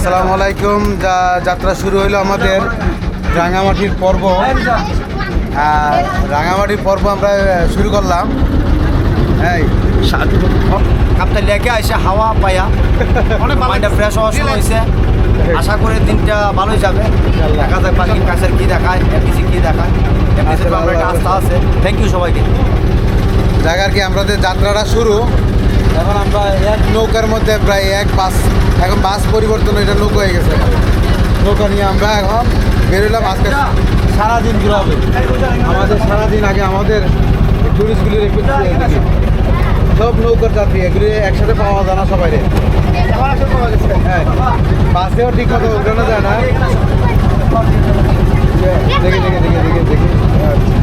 আসসালামু আলাইকুম। যা যাত্রা শুরু হইল আমাদের রাঙামাটির পর্ব। আর রাঙামাটির পর্ব আমরা শুরু করলাম। এই কাপ্তাই লেগে আইসে হাওয়া পায়া। অনেক মাইন্ডটা ফ্রেশ হওয়ার সময় হয়েছে আশা করে দিনটা ভালোই যাবে। দেখা যাক পাখির কাছের কি দেখায় এমপিসি কী দেখায়। একটা আস্থা আছে। থ্যাংক ইউ সবাইকে। জায়গার কি আমাদের যাত্রাটা শুরু। এখন আমরা এক নৌকার মধ্যে প্রায় এক বাস এখন বাস পরিবর্তন এটা নৌকা হয়ে গেছে। নৌকা নিয়ে আমরা এখন বেরোলাম আজকে সারাদিন ঘুরাবে আমাদের সারাদিন আগে আমাদের টুরিস্টগুলির একটু সব নৌকার যাত্রী এগুলি একসাথে পাওয়া যায় না সবাই হ্যাঁ বাসেও ঠিক মতো উঠানো যায় না। দেখে দেখে দেখে দেখে দেখে আচ্ছা।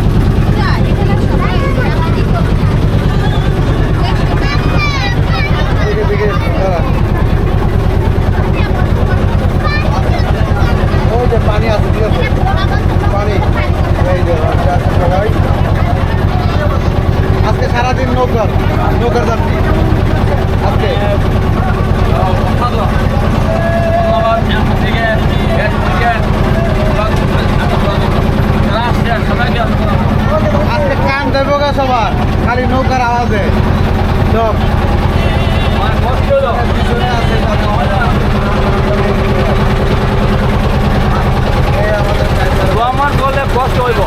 দেখে দেখে দাঁড়া ওই যে পানি আছে ঠিক আছে পানি এই যে আচ্ছা, আচ্ছা, সবাই আজকে সারাদিন নৌকার নৌকার যাত্রী। আজকে। আজকে কান দেবো গা সবার খালি নৌকার আওয়াজে। সব পিছনে আছে। আমার বলে কষ্ট হইব।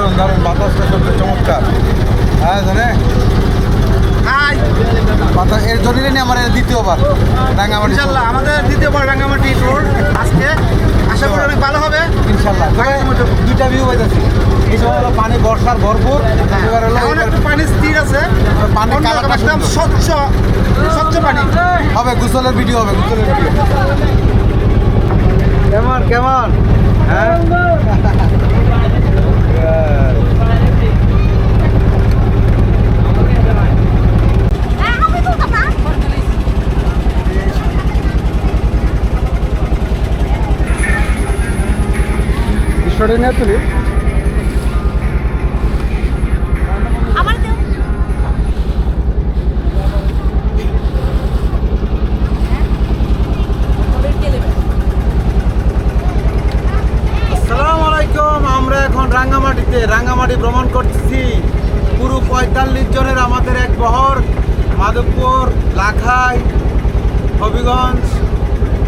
দারুণ দারুণ বাতাসটা সত্যি চমৎকার। হ্যাঁ জানে? বাতাস এর জন্য নিয়ে আমার দ্বিতীয়বার। রাঙামাটি ইনশাল্লাহ আমাদের দ্বিতীয়বার রাঙ্গামাটি ট্যুর আজকে। আশা করি অনেক ভালো হবে। ইনশাল্লাহ দুইটা ভিউ পাইতেছি। এই সময় হলো পানি বর্ষার ভরপুর। একটু পানি স্থির আছে। কালারটা একদম স্বচ্ছ স্বচ্ছ পানি। হবে গুসলের ভিডিও হবে গুসলের ভিডিও কেমন কেমন? হ্যাঁ? ঈশ্বরের নিয়ে তুলি আমার দেও আসসালামু আলাইকুম আমরা এখন রাঙ্গামাটিতে রাঙ্গামাটি ভ্রমণ করতেছি। পুরো পঁয়তাল্লিশ জনের আমাদের এক বহর মাধবপুর লাখাই হবিগঞ্জ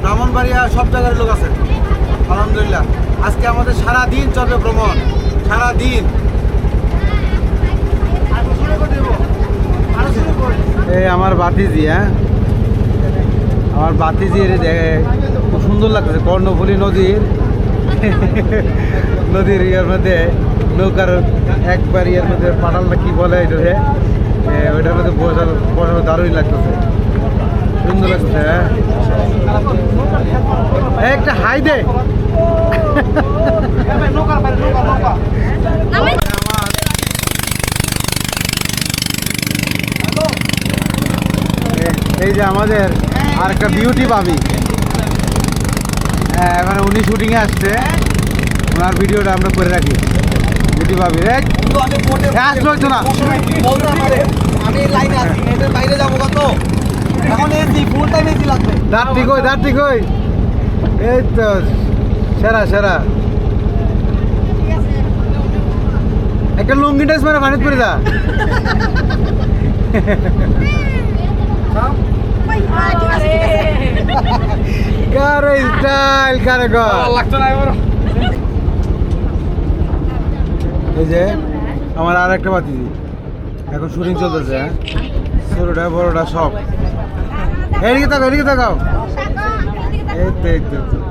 ব্রাহ্মণবাড়িয়া সব জায়গার লোক আছে। আলহামদুলিল্লাহ। আজকে আমাদের সারা দিন চলবে ভ্রমণ। সারা দিন এই আমার বাতিজি হ্যাঁ? আমার বাতিজি দেখে খুব সুন্দর লাগতেছে, কর্ণফুলী নদীর। নদীর ইয়ের মধ্যে, নৌকার একবার ইয়ের মধ্যে পাটাল না কি বলে এটা ওইটার মধ্যে বসানো দারুণ লাগতেছে। সুন্দর লাগতেছে হ্যাঁ? একটা হাই দে। এই যে আমাদের আর একটা বিউটি পাবি। হ্যাঁ এখানে উনি শুটিংয়ে আসছে। ওনার ভিডিওটা আমরা করে রাখি। বিউটি পাবি, রে। আসলো হয়তো না? আমি লাইনে আছি বাইরে যাব কত? এখন এসি ফুল টাইম এসি লাগবে। দাঁত ঠিক হই দাঁত ঠিক হই এই তো সেরা সেরা। একটা লুঙ্গি ড্রেস মানে করে দা কারে স্টাইল কারে গো লাগতো না এবার। এই যে আমার আর একটা বাতিজি এখন শুটিং চলতেছে হ্যাঁ? ছোটটা বড়টা সব। এদিকে তাকাও এদিকে তাকাও এই তো এই তো, এই তো।